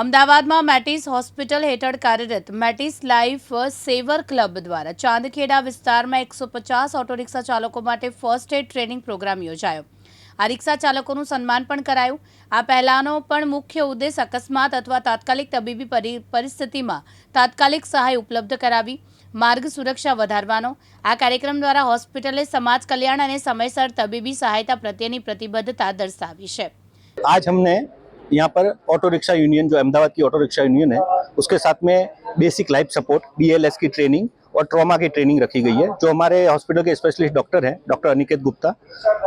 અમદાવાદમાં મેટિસ હોસ્પિટલ હેઠળ કાર્યરત મેટિસ લાઈફ સેવર ક્લબ દ્વારા ચાંદખેડા વિસ્તારમાં એકસો પચાસ ઓટો રિક્ષા ચાલકો માટે ફર્સ્ટ એડ ટ્રેનિંગ પ્રોગ્રામ યોજાયો. આ રિક્ષા ચાલકોનું સન્માન પણ કરાયું. આ પહેલાંનો પણ મુખ્ય ઉદ્દેશ અકસ્માત અથવા તાત્કાલિક તબીબી પરિસ્થિતિમાં તાત્કાલિક સહાય ઉપલબ્ધ કરાવી, માર્ગ સુરક્ષા વધારવાનો. આ કાર્યક્રમ દ્વારા હોસ્પિટલે સમાજ કલ્યાણ અને સમયસર તબીબી સહાયતા પ્રત્યેની પ્રતિબદ્ધતા દર્શાવી છે. આજ અમને यहाँ पर ऑटो रिक्शा यूनियन, जो अहमदाबाद की ऑटो रिक्शा यूनियन है, उसके साथ में बेसिक लाइफ सपोर्ट बीएलएस की ट्रेनिंग और ट्रॉमा की ट्रेनिंग रखी गई है, जो हमारे हॉस्पिटल के स्पेशलिस्ट डॉक्टर हैं doctor Aniket Gupta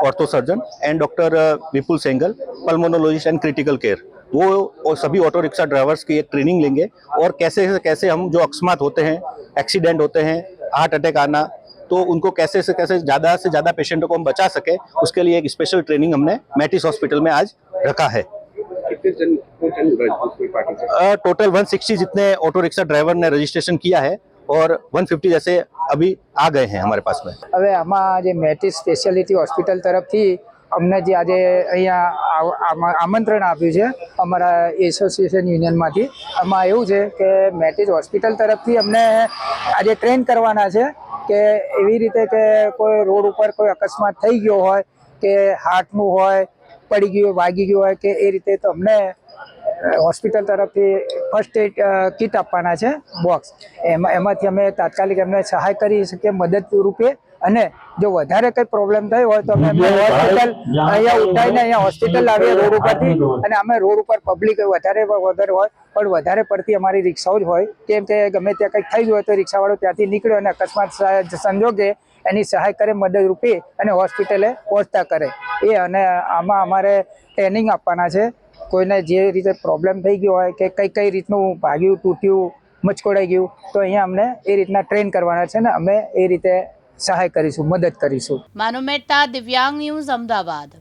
ortho surgeon and doctor Vipul Sengal pulmonologist and critical care वो सभी ऑटो रिक्शा ड्राइवर्स की एक ट्रेनिंग लेंगे और कैसे से कैसे हम जो अकस्मात होते हैं एक्सीडेंट होते हैं हार्ट अटैक आना तो उनको कैसे से कैसे ज़्यादा से ज़्यादा पेशेंटों को हम बचा सके, उसके लिए एक स्पेशल ट्रेनिंग हमने मैटिस हॉस्पिटल में आज रखा है। कितने जन कौन जन उसमें पार्टी से टोटल 160 जितने ऑटो रिक्शा ड्राइवर ने रजिस्ट्रेशन किया है और 150 जैसे अभी आ गए हैं हमारे पास में હવે આમાં જે મેટિસ સ્પેશિયાલિટી હોસ્પિટલ તરફથી અમને જે આજે અહીંયા આવ- આમ- આમંત્રણ આપ્યું છે અમારા એસોસિએશન યુનિયનમાંથી આમાં એવું છે કે મેટિસ હોસ્પિટલ તરફથી અમને આજે ટ્રેન કરવાના છે કે એવી રીતે કે કોઈ રોડ ઉપર કોઈ અકસ્માત થઈ ગયો હોય કે હાર્ટનું હોય પડી ગયું વાગી ગયું હોય કે એ રીતે તો અમને હોસ્પિટલ તરફથી ફર્સ્ટ એડ કિટ આપવાના છે બોક્સ એમાં, એમાંથી અમે તાત્કાલિક એમને સહાય કરી શકીએ મદદ રૂપે અને જો વધારે કંઈ પ્રોબ્લેમ થઈ હોય તો અમે હોસ્પિટલ અહીંયા ઉઠાઈને અહીંયા હોસ્પિટલ લાવીએ રોડ ઉપરથી. અને અમે રોડ ઉપર પબ્લિક વધારે વધારે હોય પણ વધારે પડતી અમારી રિક્ષાઓ જ હોય. કેમ કે ગમે ત્યાં કંઈક થઈ ગયું હોય તો રિક્ષાવાળો ત્યાંથી નીકળ્યો અને અકસ્માત સંજોગે એની સહાય કરે મદદરૂપી અને હોસ્પિટલે પહોંચતા કરે. એ અને આમાં અમારે ટ્રેનિંગ આપવાના છે. કોઈને જે રીતે પ્રોબ્લેમ થઈ ગયો હોય કે કઈ કઈ રીતનું ભાગ્યું તૂટ્યું મચકોડાઈ ગયું તો અહીંયા અમને એ રીતના ટ્રેન કરવાના છે ને અમે એ રીતે સહાય કરીશું મદદ કરીશું. માનો મહેતા દિવ્યાંગ ન્યૂઝ અમદાવાદ